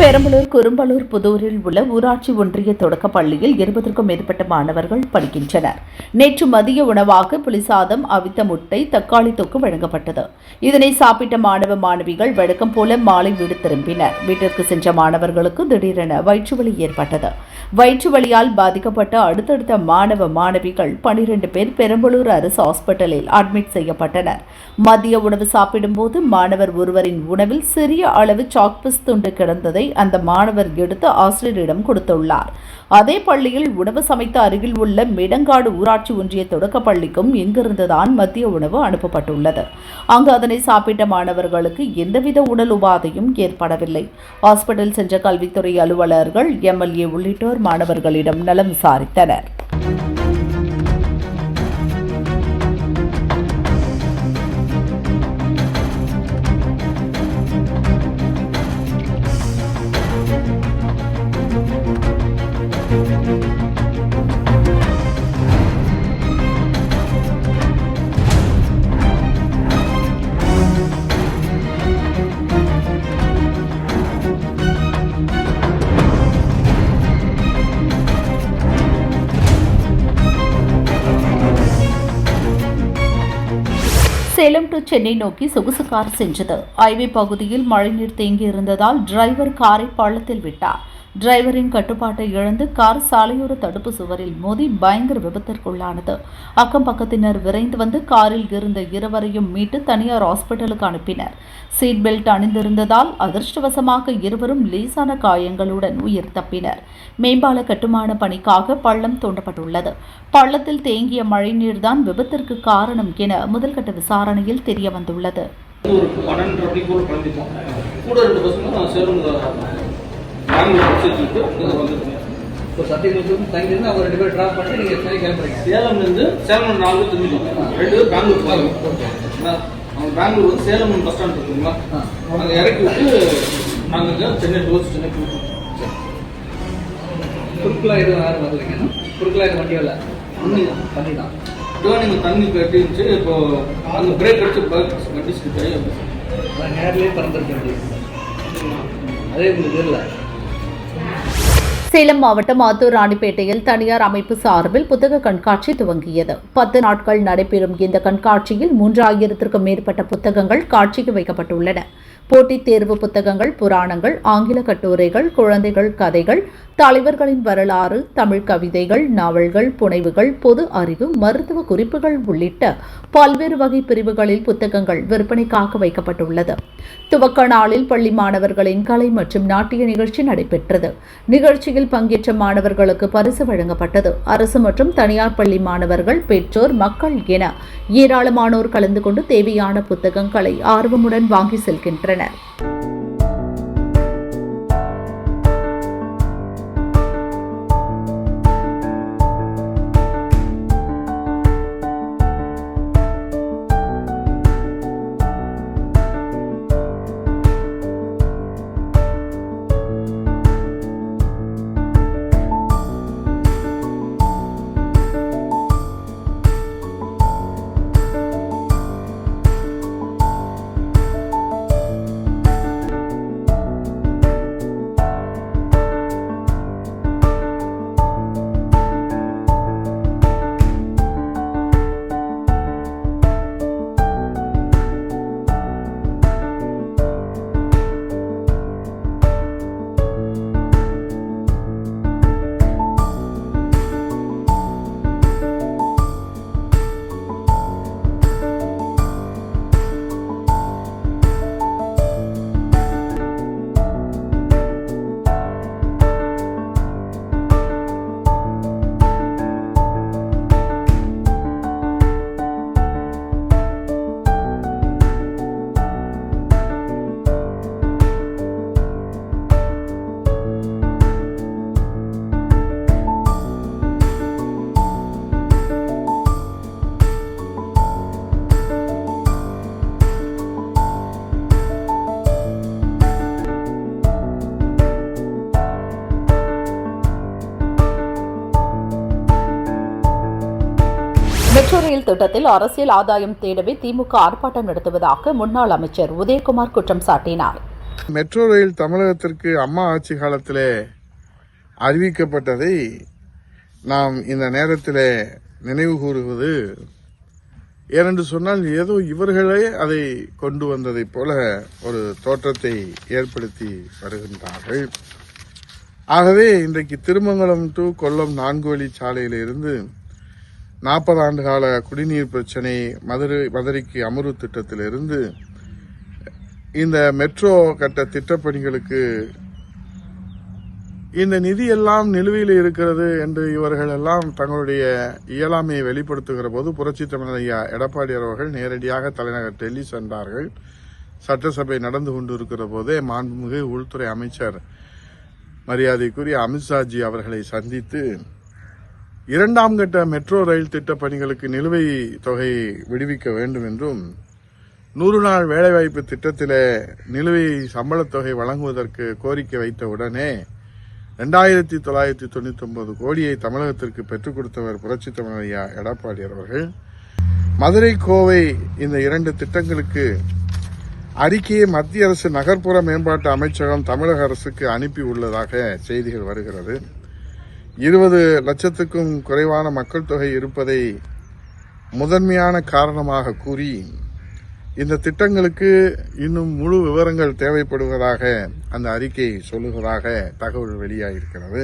பெரம்பலூர் குரும்பலூர் புதூரில் உள்ள ஊராட்சி ஒன்றிய தொடக்கப் பள்ளியில் இருபதற்கும் மேற்பட்ட மாணவர்கள் படிக்கின்றனர். நேற்று மதிய உணவாக புளிசாதம் அவித்த முட்டை தக்காளி தொக்கு வழங்கப்பட்டது. இதனை சாப்பிட்ட மாணவ மாணவிகள் வழக்கம் போல மாலை வீடு திரும்பினர். வீட்டிற்கு சென்ற மாணவர்களுக்கு திடீரென வயிற்றுவலி ஏற்பட்டது. வயிற்று வலியால் பாதிக்கப்பட்ட அடுத்தடுத்த மாணவ மாணவிகள் பனிரெண்டு பேர் பெரம்பலூர் அரசு ஹாஸ்பிட்டலில் அட்மிட் செய்யப்பட்டனர். மதிய உணவு சாப்பிடும்போது மாணவர் ஒருவரின் உணவில் சிறிய அளவு சாக்பிஸ் துண்டு கிடந்ததை அந்த மாணவர் எடுத்து ஆசிரியரிடம் கொடுத்துள்ளார். அதே பள்ளியில் உணவு சமைத்த அருகில் உள்ள மேடங்காடு ஊராட்சி ஒன்றிய தொடக்கப் பள்ளிக்கும் இங்கிருந்துதான் மத்திய உணவு அனுப்பப்பட்டுள்ளது. அங்கு அதனை சாப்பிட்ட மாணவர்களுக்கு எந்தவித உடல் உபாதையும் ஏற்படவில்லை. ஹாஸ்பிட்டல் சென்ற கல்வித்துறை அலுவலர்கள் எம்எல்ஏ உள்ளிட்டோர் மாணவர்களிடம் நலம் விசாரித்தனர். சேலம் டு சென்னை நோக்கி சொகுசு கார் சென்றது. ஹைவே பகுதியில் மழைநீர் தேங்கியிருந்ததால் டிரைவர் காரை பள்ளத்தில் விட்டார். டிரைவரின் கட்டுப்பாட்டை இழந்து கார் சாலையோர தடுப்பு சுவரில் மோதி பயங்கர விபத்திற்குள்ளானது. அக்கம் பக்கத்தினர் விரைந்து வந்து காரில் இருந்த இருவரையும் மீட்டு தனியார் ஹாஸ்பிட்டலுக்கு அனுப்பினர். சீட் பெல்ட் அணிந்திருந்ததால் அதிர்ஷ்டவசமாக இருவரும் லேசான காயங்களுடன் உயிர் தப்பினர். மேம்பால கட்டுமான பணிக்காக பள்ளம் தோண்டப்பட்டுள்ளது. பள்ளத்தில் தேங்கிய மழைநீர்தான் விபத்திற்கு காரணம் என முதல்கட்ட விசாரணையில் தெரியவந்துள்ளது. ஏற்றிட்டு இங்கே வந்துருக்கேன் இப்போ சத்தியமங்கலத்துக்கு தங்கியிருந்து அவங்க ரெண்டு பேரும் ட்ராப் பண்ணிட்டு நீங்கள் சென்னை கிளம்புறீங்க. சேலம்லேருந்து சேலம் நாலு பேர் திரும்பிட்டோம் ரெண்டு பேர் பெங்களூர் போகிறாங்க அவங்க பெங்களூர் வந்து சேலம் பஸ் ஸ்டாண்ட் இருக்குங்களா. அங்கே இறக்கி விட்டு நாங்கள் சென்னை டோர்ஸ் சென்னை போயிட்டோம் குறுக்கெலாம் எதுவும் யாரும் வரலைங்க. குறுக்கெலாம் எதுவும் வண்டி வரல தண்ணி தான். தண்ணி தான். டேர்னிங் தண்ணி கட்டிருந்துச்சு இப்போ அங்கே பிரேக் அடிச்சு அதான் நேர்லேயே பறந்துருக்க வேண்டியது. அதே உங்களுக்கு தெரியல. சேலம் மாவட்டம் ஆத்தூர் ராணிப்பேட்டையில் தனியார் அமைப்பு சார்பில் புத்தக கண்காட்சி துவங்கியது. பத்து நாட்கள் நடைபெறும் இந்த கண்காட்சியில் மூன்றாயிரத்திற்கும் மேற்பட்ட புத்தகங்கள் காட்சிக்கு வைக்கப்பட்டுள்ளன. போட்டித் தேர்வு புத்தகங்கள் புராணங்கள் ஆங்கில கட்டுரைகள் குழந்தைகள் கதைகள் தலைவர்களின் வரலாறு தமிழ் கவிதைகள் நாவல்கள் புனைவுகள் பொது அறிவு மருத்துவ குறிப்புகள் உள்ளிட்ட பல்வேறு வகை பிரிவுகளில் புத்தகங்கள் விற்பனைக்காக வைக்கப்பட்டுள்ளது. துவக்க நாளில் பள்ளி மாணவர்களின் கலை மற்றும் நாட்டிய நிகழ்ச்சி நடைபெற்றது. நிகழ்ச்சியில் பங்கேற்ற மாணவர்களுக்கு பரிசு வழங்கப்பட்டது. அரசு மற்றும் தனியார் பள்ளி மாணவர்கள் பெற்றோர் மக்கள் என ஏராளமானோர் கலந்து கொண்டு தேவையான புத்தகங்களை ஆர்வமுடன் வாங்கி செல்கின்றனர். திட்டத்தில் அரசியல் ஆதாயம் தேடவே திமுக ஆர்ப்பாட்டம் நடத்துவதாக முன்னாள் அமைச்சர் உதயகுமார் குற்றம் சாட்டினார். மெட்ரோ ரயில் தமிழகத்திற்கு அம்மா ஆட்சி காலத்திலே அறிவிக்கப்பட்டதை நாம் இந்த நேரத்திலே நினைவு கூறுவது ஏனென்று சொன்னால் ஏதோ இவர்களே அதை கொண்டு வந்ததைப் போல ஒரு தோற்றத்தை ஏற்படுத்தி வருகின்றார்கள். ஆகவே இன்றைக்கு திருமங்கலம் டு கொல்லம் நான்கு வழி சாலையிலிருந்து நாற்பது ஆண்டு கால குடிநீர் பிரச்சனை மதுரை மதுரைக்கு அமர்வு திட்டத்திலிருந்து இந்த மெட்ரோ கட்ட திட்டப்பணிகளுக்கு இந்த நிதி எல்லாம் நிலுவையில் இருக்கிறது என்று இவர்கள் எல்லாம் தங்களுடைய இயலாமையை வெளிப்படுத்துகிற போது புரட்சி தமிழர் ஐயா எடப்பாடி அவர்கள் நேரடியாக தலைநகர் டெல்லி சென்றார்கள். சட்டசபை நடந்து கொண்டிருக்கிற போதே மாண்புமிகு உள்துறை அமைச்சர் மரியாதைக்குரிய அமித்ஷாஜி அவர்களை சந்தித்து இரண்டாம் கட்ட மெட்ரோ ரயில் திட்ட பணிகளுக்கு நிலுவை தொகை விடுவிக்க வேண்டும் என்றும் நூறு நாள் வேலைவாய்ப்பு திட்டத்தில் நிலுவை சம்பளத் தொகை வழங்குவதற்கு கோரிக்கை வைத்த உடனே ரெண்டாயிரத்தி தொள்ளாயிரத்தி தொண்ணூத்தி ஒன்பது கோடியை தமிழகத்திற்கு பெற்றுக் கொடுத்தவர் புரட்சி தமிழர் ஐயா எடப்பாடி அவர்கள். மதுரை கோவை இந்த இரண்டு திட்டங்களுக்கு அறிக்கையை மத்திய அரசு நகர்ப்புற மேம்பாட்டு அமைச்சகம் தமிழக அரசுக்கு அனுப்பி உள்ளதாக செய்திகள் வருகிறது. இருபது லட்சத்துக்கும் குறைவான மக்கள் தொகை இருப்பதை முதன்மையான காரணமாக கூறி இந்த திட்டங்களுக்கு இன்னும் முழு விவரங்கள் தேவைப்படுவதாக அந்த அறிக்கை சொல்லுவதாக தகவல் வெளியாகிருக்கிறது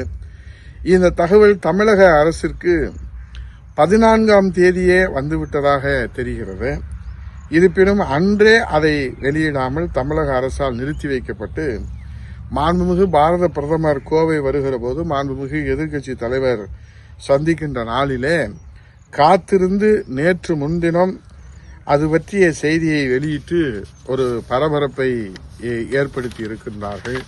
இந்த தகவல் தமிழக அரசிற்கு பதினான்காம் தேதியே வந்துவிட்டதாக தெரிகிறது. இருப்பினும் அன்றே அதை வெளியிடாமல் தமிழக அரசால் நிறுத்தி வைக்கப்பட்டு மாண்புமிகு பாரத பிரதமர் கோவை வருகிற போது மாண்புமிகு எதிர்க்கட்சி தலைவர் சந்திக்கின்ற நாளிலே காத்திருந்து நேற்று முன்தினம் அது பற்றிய செய்தியை வெளியிட்டு ஒரு பரபரப்பை ஏ- ஏற்படுத்தி இருக்கின்றார்கள்.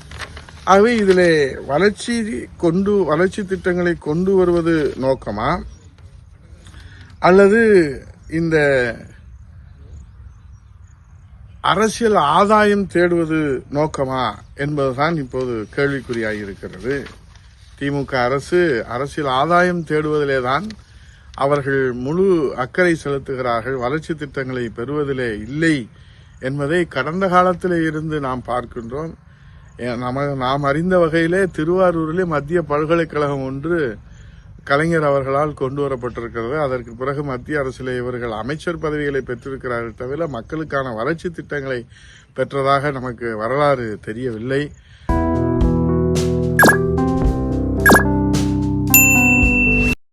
ஆகவே இதில் வளர்ச்சி கொண்டு வளர்ச்சி திட்டங்களை கொண்டு வருவது நோக்கமா? அல்லது இந்த அரசியல் ஆதாயம் தேடுவது நோக்கமா என்பதுதான் இப்போது கேள்விக்குறியாகியிருக்கிறது திமுக அரசு அரசியல் ஆதாயம் தேடுவதிலே தான் அவர்கள் முழு அக்கறை செலுத்துகிறார்கள் வளர்ச்சி திட்டங்களை பெறுவதிலே இல்லை என்பதை கடந்த காலத்திலே இருந்து நாம் பார்க்கின்றோம். ஏ- நம நாம் அறிந்த வகையிலே திருவாரூரிலே மத்திய பல்கலைக்கழகம் ஒன்று கலைஞர் அவர்களால் கொண்டு வரப்பட்டிருக்கிறது. அதற்கு பிறகு மத்திய அரசில் இவர்கள் அமைச்சர் பதவிகளை பெற்றிருக்கிறார்கள் தவிர மக்களுக்கான வளர்ச்சி திட்டங்களை பெற்றதாக நமக்கு வரலாறு தெரியவில்லை.